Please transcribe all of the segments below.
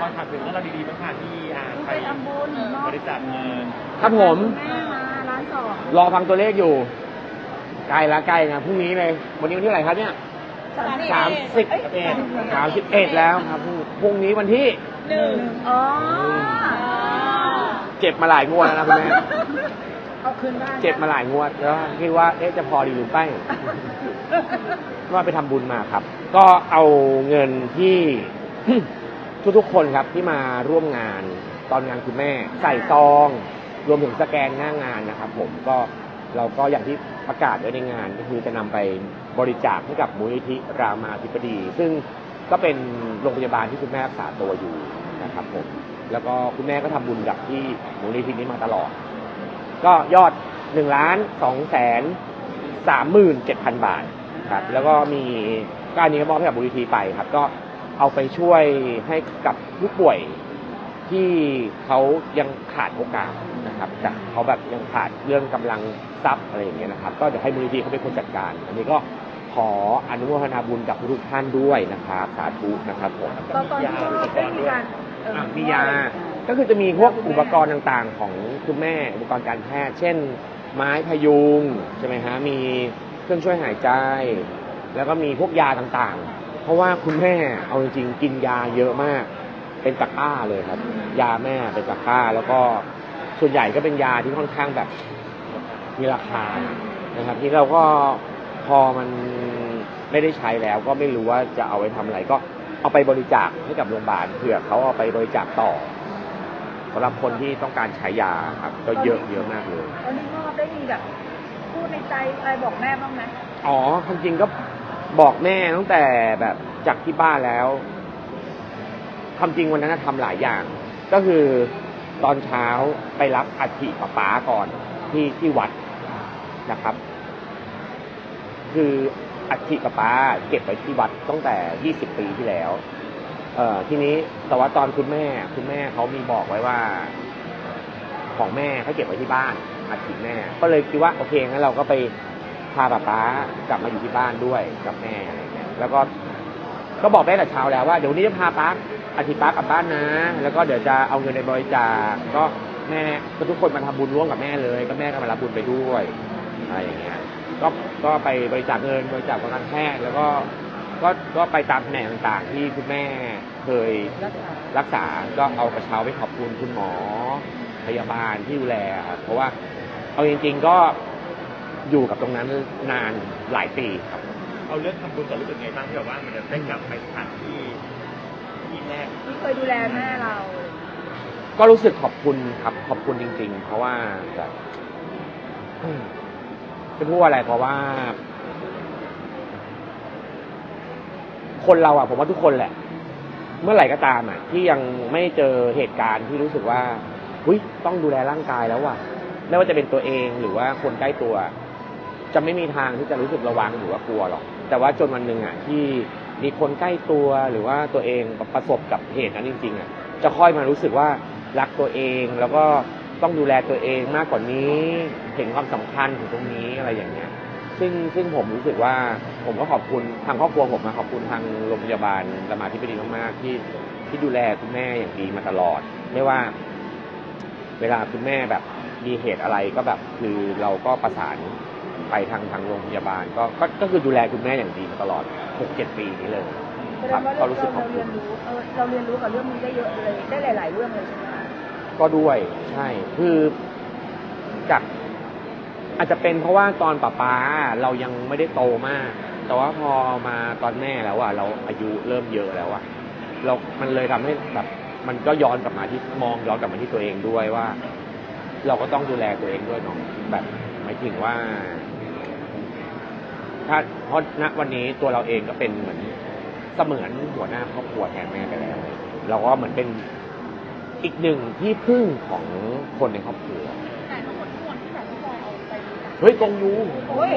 ขอถามถึงเรื่องราวดีๆบ้างค่ะที่อ่าไปไปทำบุญมอบบริจาคเงินครับผม แม่มาร้านสองรอฟังตัวเลขอยู่ ใกล้ละใกล้นะพรุ่งนี้เลย วันนี้วันที่อะไหรครับเนี่ยสามสิบเอ้ยเอ็ดสามสิบเอ็ดแล้วครับพรุ่งพรุ่งนี้วันที่หนึ่งอ๋อเจ็บมาหลายงวดแล้วนะคุณแม่เอาคืนบ้านเจ็บมาหลายงวดแล้วคิดว่าเอ๊ะจะพอดีหรือไม่ ว่าไปทำบุญมาครับ ก็เอาเงินที่ ทุกๆคนครับที่มาร่วมงานตอนงานคุณแม่ใส่ซอง รวมถึงสแกนหน้างานนะครับ ผมก็เราก็อย่างที่ประกาศไว้ในงานก็คือจะนำไปบริจาคให้กับมูลนิธิรามาธิบดี ซึ่งก็เป็นโรงพยาบาลที่คุณแม่รักษาตัวอยู่นะครับผมแล้วก็คุณแม่ก็ทำบุญกับที่มูลนิธินี้มาตลอด ก็ยอดหนึ่งล้านสองแสนสามหมื่นเจ็ดพันบาทครับแล้วก็มีก็อันนี้ก็มอบให้กับมูลนิธิไปครับ ก็ เอาไปช่วยให้กับผู้ป่วยที่เขายังขาดโอกาสนะครับแต่เขาแบบยังขาดเรื่องกำลังทรัพย์อะไรอย่างเงี้ยนะครับ ก็เดี๋ยวให้มูลนิธิเขาเป็นคนจัดการ อันนี้ก็ขออนุโมทนาบุญกับทุกๆท่านด้วยนะครับสาธุนะครับผมตอนตอนที่มอบได้มีการเอ่ออะมียา ก็คือจะมีพวกอุปกรณ์ต่างๆ ของคุณแม่อุปกรณ์การแพทย์ เช่น ไม้พยุงใช่ไหมฮะมีเครื่องช่วยหายใจ แล้วก็มีพวกยาต่างๆเพ ราะว่าคุณแม่เอาจริงๆกินยาเยอะมาก เป็นตะกร้าเลยครับ ยาแม่เป็นตะกร้า แล้วก็ส่วนใหญ่ก็เป็นยาที่ค่อนข้างแบบมีราคานะครับที่เราก็พอมันไม่ได้ใช้แล้ว ก็ไม่รู้ว่าจะเอาไปทำอะไร ก็เอาไปบริจาคให้กับโรงพยาบาลเผื่อเขาเอาไปบริจาคต่อสำหรับคนที่ต้องการใช้ยาครับ ก็เยอะเยอะมากเลยตอนที่มอบได้มีแบบพูดในใจอะไรบอกแม่บ้างไหมอ๋อความจริงก็ บอกแม่ตั้งแต่แบบจากที่บ้านแล้วความจริงวันนั้นนะทำหลายอย่าง ก็คือตอนเช้าไปรับอัฐิป้าป๋าก่อนที่ที่วัดนะครับ คืออัฐิป้าป๋าเก็บไว้ที่วัดตั้งแต่20ปีที่แล้ว เอ่อทีนี้แต่ว่าตอนคุณแม่ คุณแม่เขามีบอกไว้ว่า ของแม่เขาเก็บไว้ที่บ้านอัฐิแม่ ก็เลยคิดว่าโอเคงั้นเราก็ไปาป้าป๊ากลับมาอยู่ที่บ้านด้วยกับแม่อะไรเงี้ยแล้วก็ก็บอกได้แต่เช้าแล้วว่าเดี๋ยวนี้จะพาป้าอาทิตย์ป้ากลับบ้านนะ แล้วก็เดี๋ยวจะเอาเงินในบริจาคก็แม่ก็ทุกคนมาทำบุญร่วมกับแม่เลย ก็แม่ก็มารับบุญไปด้วยอะไรอย่างเงี้ยก็ก็ไปบริจาคเงินบริจาคประกันแพทย์แล้วก็ก็ก็ไปตามแผนกต่างๆ ที่คุณแม่เคยรักษารักษา ก็เอากระเช้าไปขอบคุณคุณหมอพยาบาลที่ดูแลครับเพราะว่าเอาจริง ๆ ก็ อยู่กับตรงนั้นนานหลายปีครับ เอาเรื่องทำบุญก่อนรู้สึกไงบ้างที่แบบว่ามันจะได้กลับไปสถานที่ที่แรกที่เคยดูแลแม่เราก็รู้สึกขอบคุณครับ ขอบคุณจริง ๆ เพราะว่าแบบอืมจะพูดว่าอะไรเพราะว่า คนเราอะผมว่าทุกคนแหละ เมื่อไหร่ก็ตามอะที่ยังไม่เจอเหตุการณ์ที่รู้สึกว่าหุยต้องดูแลร่างกายแล้วว่ะไม่ว่าจะเป็นตัวเองหรือว่าคนใกล้ตัว จะไม่มีทางที่จะรู้สึกระวังหรือว่ากลัวหรอก แต่ว่าจนวันหนึ่งอะที่มีคนใกล้ตัวหรือว่าตัวเองประสบกับเหตุนั้นจริงๆอะจะค่อยมารู้สึกว่ารักตัวเองแล้วก็ต้องดูแลตัวเองมากกว่านี้เห็นความสำคัญของตรงนี้อะไรอย่างเงี้ย ซึ่งซึ่งผมรู้สึกว่าผมก็ขอบคุณทางครอบครัวผมมาขอบคุณทางโรงพยาบาลรามาธิบดีมากๆที่ที่ดูแลคุณแม่อย่างดีมาตลอด ไม่ว่า เวลาคุณแม่แบบมีเหตุอะไรก็แบบคือเราก็ประสาน ไปทางทางโรงพยาบาล ก็ก็ก็คือดูแลคุณแม่อย่างดีมาตลอดหกเจ็ดปีนี้เลย แสดครังบว่าก็เรารู้สึกขอบเราคุเรียณนรู้เออเราเรียนรู้กับเรื่องนี้ได้เยอะเลย ได้หลาย ๆ เรื่องเลยใช่ไหมคะก็ด้วยใช่คือจากอาจจะเป็นเพราะว่าตอนป้าป๊าเรายังไม่ได้โตมาก แต่ว่าพอมาตอนแม่แล้วอะเราอายุเริ่มเยอะแล้วอะเรา มันเลยทำให้แบบมันก็ย้อนกลับมาที่มองย้อนกลับมาที่ตัวเองด้วยว่า เราก็ต้องดูแลตัวเองด้วยเนาะแบบหมายถึงว่า ถ้าเพราะณวันนี้ตัวเราเองก็เป็นเหมือนเสมือนหัวหน้าครอบครัวแทนแม่ไปแล้ว เราก็เหมือนเป็นอีกหนึ่งที่พึ่งของคนในครอบครัวแต่ทั้งหมดทั้งมวลที่แบบพี่บอยเอาไปดูจากเฮ้ยกงยูโอ้ย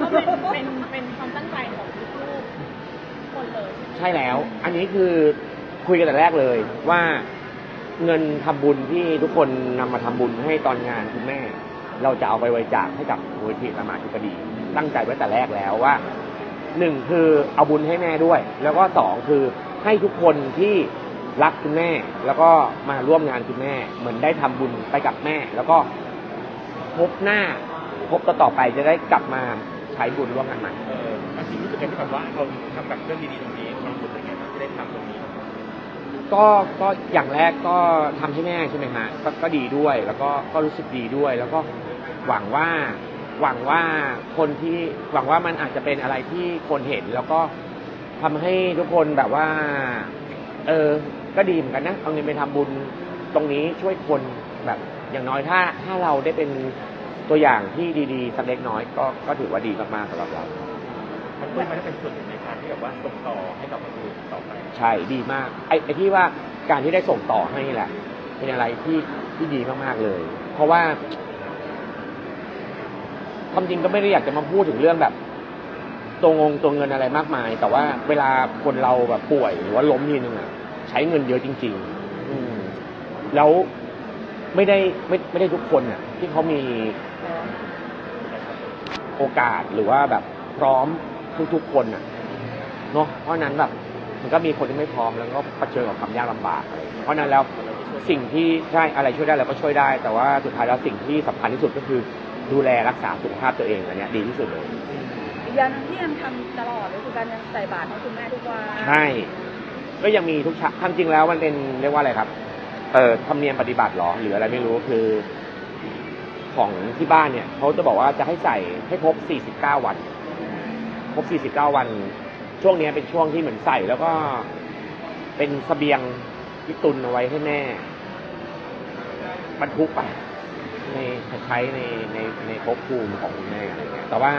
ก็เป็นเป็นเป็นความตั้งใจของลูกๆคนเลยใช่ไหมใช่แล้ว อันนี้คือคุยกันแต่แรกเลยว่าเงินทำบุญที่ทุกคนนำมาทำบุญให้ตอนงานคุณแม่ เราจะเอาไปบริจาคให้กับมูลนิธิสมาธิบดี ตั้งใจไว้แต่แรกแล้วว่าหนึ่งคือเอาบุญให้แม่ด้วย แล้วก็สองคือให้ทุกคนที่รักคุณแม่ แล้วก็มาร่วมงานคุณแม่ เหมือนได้ทำบุญไปกับแม่ แล้วก็พบหน้าพบต่อต่อไปจะได้กลับมาใช้บุญร่วมกันใหม่เออมันจริงรู้สึกไงที่แบบว่าเราทำแบบเรื่องดีๆตรงนี้ความรู้สึกเป็นไงบ้างที่ได้ทำตรงนี้ก็ก็อย่างแรกก็ทำให้แม่ใช่ไหมฮะก็ก็ดีด้วย แล้วก็ก็รู้สึกดีด้วย แล้วก็หวังว่า หวังว่าคนที่หวังว่ามันอาจจะเป็นอะไรที่คนเห็น แล้วก็ทำให้ทุกคนแบบว่า เออ ก็ดีเหมือนกันนะเอาเงินไปทำบุญตรงนี้ช่วยคนแบบ อย่างน้อยถ้า ถ้าเราได้เป็นตัวอย่างที่ดีๆสักเล็กน้อยก็ก็ถือว่าดีมากๆสำหรับเรา มันช่วยมันได้เป็นส่วนหนึ่งในการที่แบบว่าส่งต่อให้กับคนอื่นต่อไป ใช่ดีมาก ไอ้ไอ้ที่ว่าการที่ได้ส่งต่อให้นี่แหละ เป็นอะไรที่ที่ดีมากๆเลย เพราะว่า ความจริงก็ไม่ได้อยากจะมาพูดถึงเรื่องแบบตัวงงตัวเงินอะไรมากมาย แต่ว่าเวลาคนเราแบบป่วยหรือว่าล้มทีนึงอะ ใช้เงินเยอะจริง ๆ อืมแล้วไม่ได้ไม่ไม่ได้ทุกคนอะ ที่เขามีโอกาสหรือว่าแบบพร้อมทุกๆคนอะเนาะเพราะนั้นแบบ มันก็มีคนที่ไม่พร้อมแล้วก็เผชิญกับความยากลำบากอะไรอย่างเงี้ยเพราะฉะนั้นแล้วสิ่งที่ใช่อะไรช่วยได้เราก็ช่วยได้ แต่ว่าสุดท้ายแล้วสิ่งที่สำคัญที่สุดก็คือ ดูแลรักษาสุขภาพตัวเองอันเนี้ยดีที่สุดเลย อีกอย่างหนึงที่ยังทำตลอดเลยคือการยังใส่บาตรให้คุณแม่ทุกวันใช่ ก็ยังมีทุกเช้าทำจริงแล้วมันเป็นเรียกว่าอะไรครับ เอ่อธรรมเนียมปฏิบัติเหรอหรืออะไรไม่รู้คือ ของที่บ้านเนี่ยเขาจะบอกว่าจะให้ใส่ให้ครบ 49 วัน ครบ 49 วัน ช่วงเนี้ยเป็นช่วงที่เหมือนใส่แล้วก็เป็นเสบียงที่ตุนเอาไว้ให้แม่บรรทุกไป ในใช้ในในในภพภูมิของคุณแม่อะไรเงี้ย แต่ว่า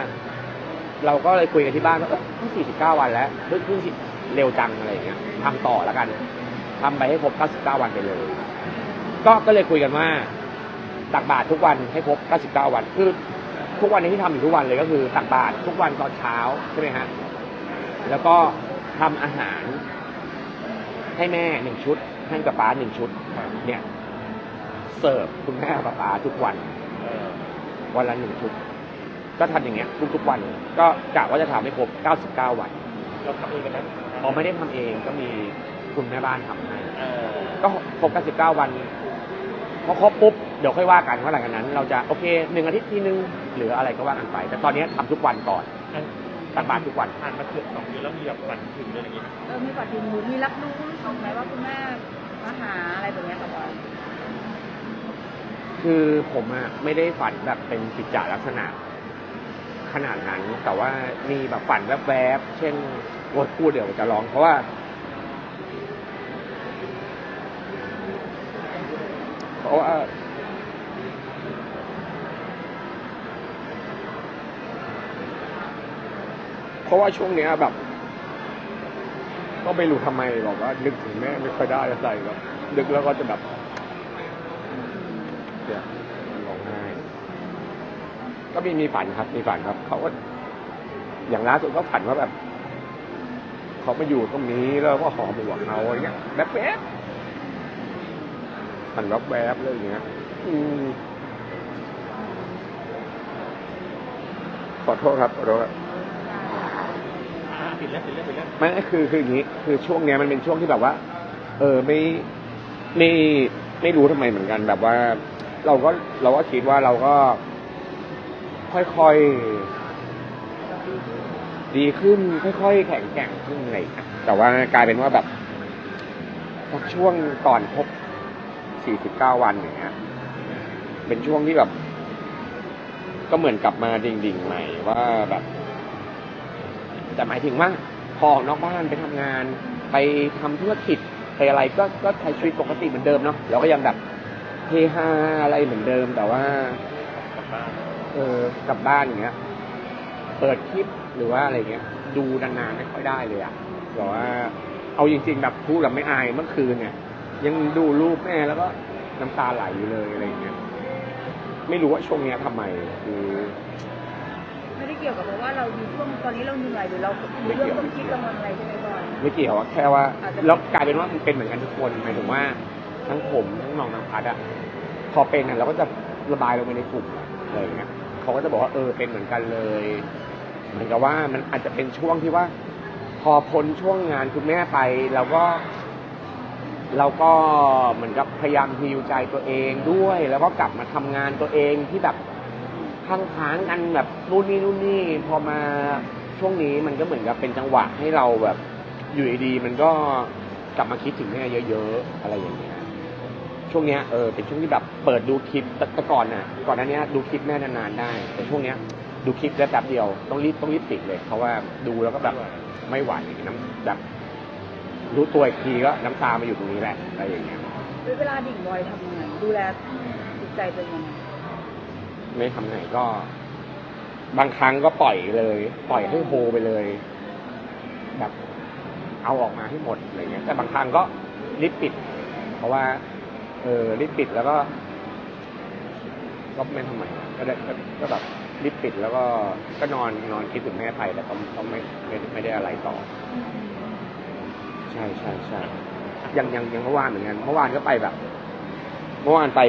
เราก็เลยคุยกันที่บ้านว่าเออเพิ่ง49วันแล้วเพิ่งเพิ่งเร็วจังอะไรเงี้ยทำต่อแล้วกันทำไปให้ครบ99วันไปเลย ก็ก็เลยคุยกันว่าตักบาตรทุกวันให้ครบ99วัน คือทุกวันนี้ที่ทำอยู่ทุกวันเลยก็คือตักบาตรทุกวันตอนเช้าใช่ไหมฮะ แล้วก็ทำอาหารให้แม่หนึ่งชุด ให้กับป้าหนึ่งชุด เนี่ย เสิร์ฟคุณแม่กับป้าทุกวันเออวันละหนึ่งชุด ก็ทำอย่างเงี้ยทุกๆวัน ก็กะว่าจะทำให้ครบ 99 วัน เราทำเองกันนะพอไม่ได้ทำเองก็มีคุณแม่บ้านทำให้เออก็ครบ 99 วันพอครบปุ๊บเดี๋ยวค่อยว่ากันว่าหลังจากนั้น เราจะโอเคหนึ่งอาทิตย์ทีนึงหรืออะไรก็ว่ากันไป แต่ตอนนี้ทำทุกวันก่อนอันตักบาตรทุกวันผ่านมาเกือบสองเดือนแล้วมีแบบฝันถึงเรื่องอย่างนี้ไหมเออมีปฏิหรือมีรับรู้ของไหมว่าคุณแม่มาหาอะไรแบบเนี้ยค่ะบอย คือผมอะไม่ได้ฝันแบบเป็นกิจจาลักษณะ ขนาดนั้น แต่ว่ามีแบบฝันแวบๆ เช่นโวดพูดเดี๋ยวจะร้อง เพราะว่า เพราะว่าเพราะว่าช่วงเนี้ยแบบ ก็ไม่รู้ทำไมบอกว่านึกถึงแม่ไม่ค่อยได้อะไรแบบนึกแล้วก็จะแบบ เนี่ยร้องไห้ก็มีมีฝันครับ มีฝันครับ เขาก็อย่างล่าสุดก็ฝันว่าแบบ เขามาอยู่ตรงนี้แล้วก็หอมหัวเขาอะไรเงี้ยแบบแวบฝันแวบแวบๆเลยอย่างเงี้ยอืมขอโทษครับขอโทษครับอ่าปิดเรื่องปิดเรื่องปิดเรื่องไม่คือคืออย่างนี้ คือช่วงเนี้ยมันเป็นช่วงที่แบบว่า เออไม่ไม่ไม่รู้ทำไมเหมือนกันแบบว่า เราก็เราก็คิดว่าเราก็ ค่อยๆดีขึ้น ค่อย ๆ แข็งแกร่งขึ้นอะไรอย่างเงี้ยแต่ว่ากลายเป็นว่าแบบสักช่วงก่อนครบ49 วันอย่างเงี้ยเป็นช่วงที่แบบ ก็เหมือนกลับมาดิ่งๆใหม่ว่าแบบ แต่หมายถึงว่าพอออกนอกบ้านไปทำงาน ไปทำธุรกิจไปอะไรก็ก็ใช้ชีวิตปกติเหมือนเดิมเนาะเราก็ยังแบบ เฮฮาอะไรเหมือนเดิม แต่ว่ากลับบ้านเออกลับบ้านอย่างเงี้ย เปิดคลิปหรือว่าอะไรเงี้ย ดูนานๆไม่ค่อยได้เลยอะบอกว่า เอาจริงๆแบบพูดกับไม่อายเมื่อคืนเนี่ย ยังดูรูปแม่แล้วก็น้ำตาไหลอยู่เลยอะไรเงี้ย ไม่รู้ว่าช่วงเนี้ยทำไมคือไม่ได้เกี่ยวกับว่าเรามีช่วงตอนนี้เราเหนื่อยหรือเรามีเรื่องต้องคิดกังวลอะไรใช่ไหมบอยไม่เกี่ยวอะแค่ว่าอาจจะแล้วกลายเป็นว่ามันเป็นเหมือนกันทุกคนหมายถึงว่า ทั้งผมทั้งน้องน้ำพัดอะพอเป็นอะเราก็จะระบายลงไปในกลุ่มอะไรอย่างเงี้ยเขาก็จะบอกว่าเออเป็นเหมือนกันเลย เหมือนกับว่ามันอาจจะเป็นช่วงที่ว่า พอพ้นช่วงงานคุณแม่ไปเราก็เราก็เหมือนกับพยายามฮิวใจตัวเองด้วย แล้วก็กลับมาทำงานตัวเองที่แบบข้างค้างกันแบบนู่นนี่นู่นนี่พอมาช่วงนี้มันก็เหมือนกับเป็นจังหวะให้เราแบบอยู่ดีๆมันก็กลับมาคิดถึงแม่เยอะ ๆ อะไรอย่างเงี้ย ช่วงเนี้ยเออเป็นช่วงที่แบบเปิดดูคลิปแต่แต่ก่อนน่ะก่อนหน้านี้ดูคลิปแม่นานๆได้ แต่ช่วงเนี้ยดูคลิปได้แป๊บเดียวต้องรีบต้องรีบปิดเลย เพราะว่าดูแล้วก็แบบไม่ไหวน้ำแบบรู้ตัวอีกทีก็น้ำตามาอยู่ตรงนี้แหละอะไรอย่างเงี้ยเวลาดิ่งบอยทำยังไงดูแลจิตใจตัวเองยังไงไม่ทำไงก็ บางครั้งก็ปล่อยเลย ปล่อยให้โฮไปเลย แบบเอาออกมาให้หมดอะไรเงี้ย แต่บางครั้งก็รีบปิด เพราะว่า เออรีบปิดแล้วก็ก็ไม่ทำไมก็ได้ก็ก็แบบรีบปิดแล้วก็ก็นอนนอนคิดถึงแม่ไปแต่ก็ก็ไม่ไม่ไม่ได้อะไรต่อ ใช่ใช่ใช่ยังยังยังเมื่อวานเหมือนกันเมื่อวานก็ไปแบบ เมื่อวานไป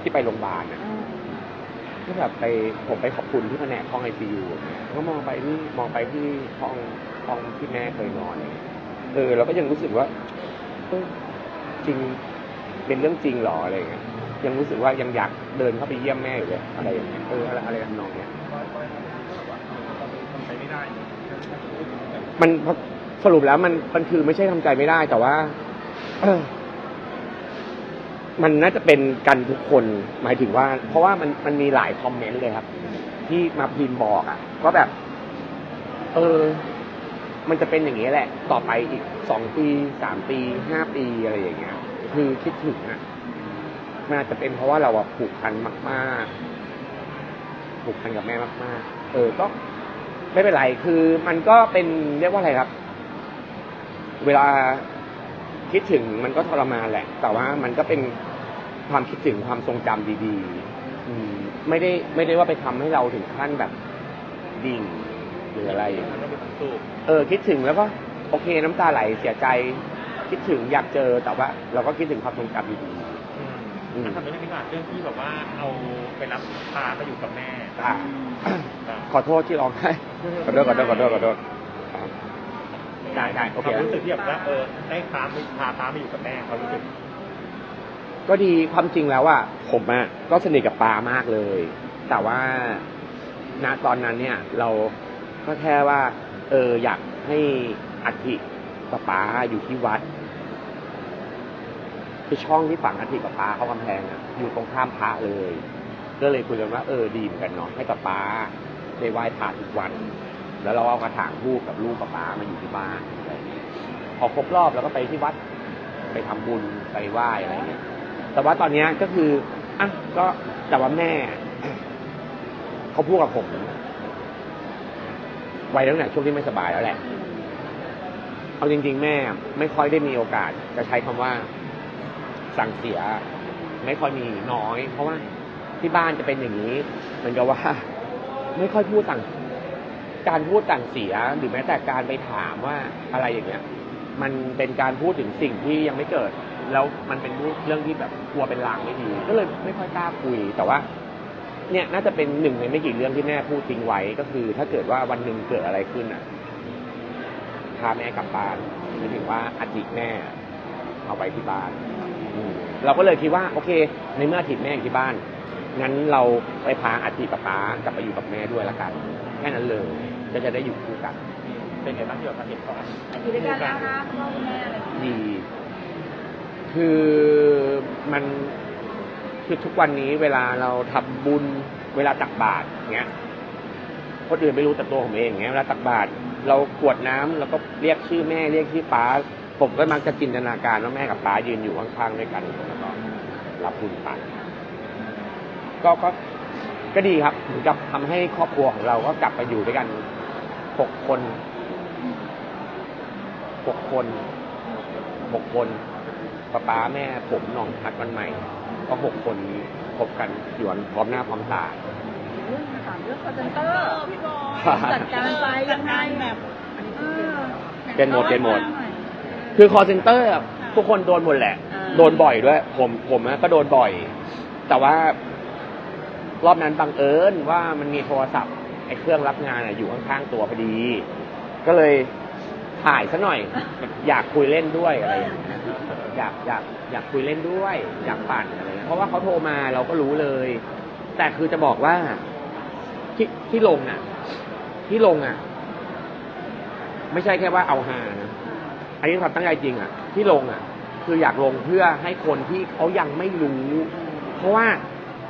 ที่ไปโรงพยาบาลน่ะก็แบบไปผมไปขอบคุณที่แผนกห้องไอซียูก็มองไปที่มองไปที่ห้องห้องที่แม่เคยนอนเนี่ยเออเราก็ยังรู้สึกว่าเออจริง เป็นเรื่องจริงหรออะไรเงี้ยยังรู้สึกว่ายังอยากเดินเข้าไปเยี่ยมแม่อยู่เลยอะไรอย่างเงี้ยเอออะไรอะไรทำนองเนี้ยมันสรุปแล้วมันมันคือไม่ใช่ทำใจไม่ได้แต่ว่ามันน่าจะเป็นกันทุกคนหมายถึงว่า เพราะว่ามันมันมีหลายคอมเมนต์เลยครับ ที่มาพิมพ์บอกอะก็แบบ เออ มันจะเป็นอย่างนี้แหละ ต่อไปอีกสองปีสามปีห้าปีอะไรอย่างเงี้ย คือคิดถึงอะมันอาจจะเป็นเพราะว่าเราอะผูกพันมากๆ ผูกพันกับแม่มาก ๆ เออ ก็ไม่เป็นไร คือมันก็เป็นเรียกว่าอะไรครับ เวลาคิดถึงมันก็ทรมานแหละ แต่ว่ามันก็เป็นความคิดถึงความทรงจำดีๆ อืม ไม่ได้ไม่ได้ว่าไปทำให้เราถึงขั้นแบบดิ่งหรืออะไรมันก็เป็นสูบเออ คิดถึงแล้วก็โอเคน้ำตาไหลเสียใจ คิดถึงอยากเจอแต่ว่า เราก็คิดถึงความทรงจำดีอืม ทำเรื่องนี้ก่อนเรื่องที่แบบว่าเอาไปรับพาไปอยู่กับแม่ๆอะครับขอโทษที่ร้องไห้ขอโทษขอโทษขอโทษขอโทษครับได้ได้โอเค ความรู้สึกที่แบบว่าเออได้พาไปพาพาไปอยู่กับแม่เขารู้สึก ก็ดีความจริงแล้วอะผมอะก็สนิทกับปามากเลย แต่ว่าณตอนนั้นเนี่ย เราก็แค่ว่า เอออยากให้อัฐิ ปะป้าอยู่ที่วัดคือช่องที่ฝังอัฐิปะป้าเข้ากำแพงอะอยู่ตรงข้ามพระเลย ก็เลยคุยกันว่าเออดีเหมือนกันเนาะให้ปะป้าได้ไหว้พระทุกวัน แล้วเราเอากระถางทูบกับลูกปะป้ามาอยู่ที่บ้านอะไรอย่างนี้พอครบรอบแล้วก็ไปที่วัดไปทำบุญไปไหว้อะไรเงี้ย แต่ว่าตอนเนี้ยก็คืออะก็แต่ว่าแม่เขาพูดกับผมไว้ตั้งแต่ช่วงที่ไม่สบายแล้วแหละ เอาจริง ๆ แม่ไม่ค่อยได้มีโอกาสจะใช้คำว่าสั่งเสีย ไม่ค่อยมีน้อย เพราะว่าที่บ้านจะเป็นอย่างนี้เหมือนกับว่า ไม่ค่อยพูดสั่งการพูดสั่งเสียหรือแม้แต่การไปถามว่าอะไรอย่างเงี้ย มันเป็นการพูดถึงสิ่งที่ยังไม่เกิด แล้วมันเป็นเรื่องที่แบบกลัวเป็นลางไม่ดี ก็เลยไม่ค่อยกล้าคุยแต่ว่า เนี่ยน่าจะเป็นหนึ่งในไม่กี่เรื่องที่แม่พูดทิ้งไว้ก็คือ ถ้าเกิดว่าวันหนึ่งเกิดอะไรขึ้นอะาแม่กลับบ้านหมายถึงว่าอาทิตย์แม่เอาไว้ที่บ้านอืมเราก็เลยคิดว่าโอเค ในเมื่ออาทิตย์แม่อยู่ที่บ้านงั้นเราไปพาอาทิตย์ป๊าป๊ากลับไปอยู่กับแม่ด้วยละกัน แค่นั้นเลยก็จะได้อยู่คู่กัน เป็นไงบ้างที่แบบมาเห็นเขาอยู่ด้วยกันแล้วนะพ่อคุณแม่อะไรอย่างเงี้ยดี คือมันคือทุกวันนี้เวลาเราทำบุญเวลาตักบาตรเงี้ย คนอื่นไม่รู้แต่ตัวผมเองเงี้ยเวลาตักบาตรเรากวดน้ำแล้วก็เรียกชื่อแม่เรียกชื่อป้า ผมก็มักจะจินตนาการว่าแม่กับป้ายืนอยู่ข้างๆด้วยกันแล้วก็รับบุญไปก็ก็ก็ดีครับเหมือนกับทำให้ครอบครัวของเราก็กลับมาอยู่ด้วยกันหกคนหกคนหกคนป้าป้าแม่ผมน่องพัดวันใหม่ ก็หกคนนี้คบกันอยู่กันพร้อมหน้าพร้อมตา เรื่องถามเรื่องคอร์เซนเตอเอร์อพี่บอยจัดการไปยังไงแบบเออเป็นหมดเป็นหมด คือ call center อะทุกคนโดนหมดแหละอ่าโดนบ่อยด้วย ผมผมอะก็โดนบ่อย แต่ว่ารอบนั้นบังเอิญว่ามันมีโทรศัพท์ไอ้เครื่องรับงานอะอยู่ข้างๆตัวพอดี ก็เลยโทถ่ายซะหน่อย อยากคุยเล่นด้วยอะไรอย่างเงี้ยอยากอยากอยากคุยเล่นด้วย อยากปั่นอะไรเงี้ยเพราะว่าเขาโทรมาเราก็รู้เลย แต่คือจะบอกว่า ที่ที่ลงอะ ที่ลงอะ ไม่ใช่แค่ว่าเอาฮานะอันนี้ความตั้งใจจริงอะ ที่ลงอะ คืออยากลงเพื่อให้คนที่เขายังไม่รู้ เพราะว่า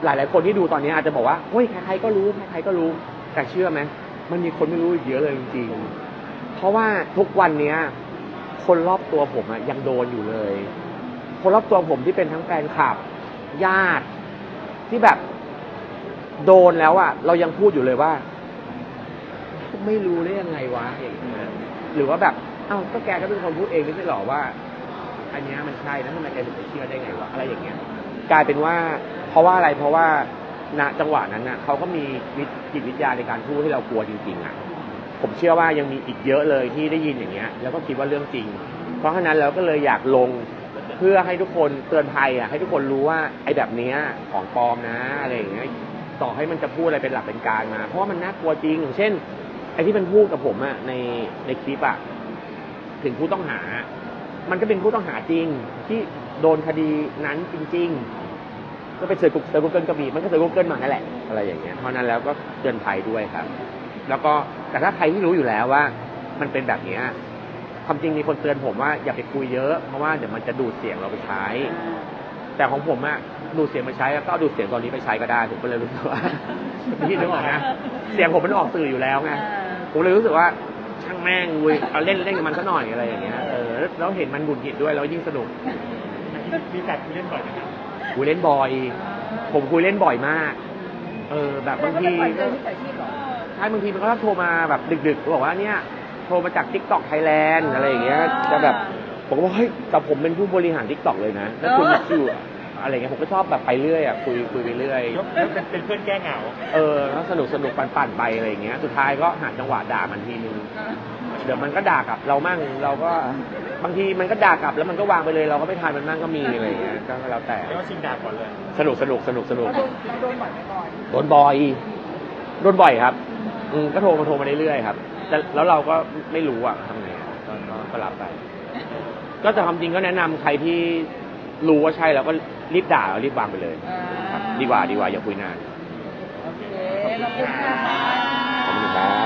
หลาย ๆ คนที่ดูตอนนี้อาจจะบอกว่าเฮ้ยใครๆก็รู้ใครๆก็รู้ แต่เชื่อไหมมันมีคนไม่รู้เยอะเลยจริงๆ เพราะว่าทุกวันเนี้ย คนรอบตัวผมอะยังโดนอยู่เลย คนรอบตัวผมที่เป็นทั้งแฟนคลับ ญาติ ที่แบบ โดนแล้วอะเรายังพูดอยู่เลยว่า ไม่รู้ได้ยังไงวะอย่างเงี้ยหรือว่าแบบเอ้าก็แกก็เป็นคนพูดเองไม่ใช่หรอว่า อันเนี้ยมันใช่แล้วทำไมแกถึงไปเชื่อได้ไงวะอะไรอย่างเงี้ย กลายเป็นว่า เพราะว่าอะไรเพราะว่าณจังหวะนั้นน่ะเขาก็มีวิจิตวิทยาในการพูดให้เรากลัวจริงๆอะผมเชื่อว่ายังมีอีกเยอะเลยที่ได้ยินอย่างเงี้ย แล้วก็คิดว่าเรื่องจริง เพราะฉะนั้นเราก็เลยอยากลงเพื่อให้ทุกคนเตือนภัยอะให้ทุกคนรู้ว่าไอ้แบบเนี้ยของปลอมนะอะไรอย่างเงี้ย ต่อให้มันจะพูดอะไรเป็นหลักเป็นการมา เพราะมันน่ากลัวจริงอย่างเช่น ไอ้ที่มันพูดกับผมอะในในคลิปอะถึงผู้ต้องหา มันก็เป็นผู้ต้องหาจริง ที่โดนคดีนั้นจริง ๆ ก็ไปเสิร์ชกูเสิร์ชกูเกิลก็มีมันก็เสิร์ชกูเกิลมานั่นแหละ อะไรอย่างเงี้ย เพราะนั้นแล้วก็เตือนภัยด้วยครับ แล้วก็แต่ถ้าใครที่รู้อยู่แล้วว่า มันเป็นแบบเนี้ยความจริงมีคนเตือนผมว่าอย่าไปคุยเยอะ เพราะว่าเดี๋ยวมันจะดูดเสียงเราไปใช้ แต่ของผมอะ ดูดเสียงมาใช้แล้วก็เอาดูดเสียงตอนนี้ไปใช้ก็ได้ผมก็เลยรู้สึกว่าพี่นึกออกนะเสียงผมมันออกสื่ออยู่แล้วไงผมเลยรู้สึกว่าช่างแม่งเว้ยเอาเล่นเล่นกับมันซะหน่อยอะไรอย่างเงี้ยเออแล้วแล้วเห็นมันหงุดหงิดด้วยแล้วยิ่งสนุกมีการคุยเล่นบ่อยนะครับคุยเล่นบ่อย ผมคุยเล่นบ่อยมาก เออ แบบบางทีแล้วก็จะปล่อยเจอมิจฉาชีพเหรอใช่บางทีมันก็โทรมาแบบดึกๆบอกว่าเนี่ยโทรมาจาก t ิ k t o k Thailand อะไรอย่างเงี้ยจะแบบผมก็บอกเฮ้ยแต่ผมเป็นผู้บริหาร t ิ k t o k เลยนะแล้วคุณคิว อะไรเงี้ยผมก็ชอบแบบไปเรื่อยอะคุยคุยไปเรื่อย แล้วเป็นเป็นเพื่อนแก้เหงา เออแล้วสนุกสนุกปั่นๆไปอะไรอย่างเงี้ย สุดท้ายก็หาจังหวะด่ามันทีนึง เดี๋ยวมันก็ด่ากลับเรามั่ง เราก็บางทีมันก็ด่ากลับแล้วมันก็วางไปเลย เราก็ไม่ทานมันมั่งก็มีอะไรอย่างเงี้ย ก็แล้วแต่เรียกว่าชิงดาบก่อนเลยสนุกสนุกสนุกสนุก เราโดนเราโดนบ่อยไหมก่อนโดนบ่อย โดนบ่อยครับอืมก็โทรมาโทรมาเรื่อยๆครับ แต่แล้วเราก็ไม่รู้อะทำไงอะก็ก็ก็รับไป ก็แต่ความจริงก็แนะนำใครที่ รู้ว่าใช่แล้วก็รีบด่าแล้วรีบวางไปเลยอ่าครับดีกว่าดีกว่าอย่าคุยนานโอเคขอบคุณค่ะ ขอบคุณครับ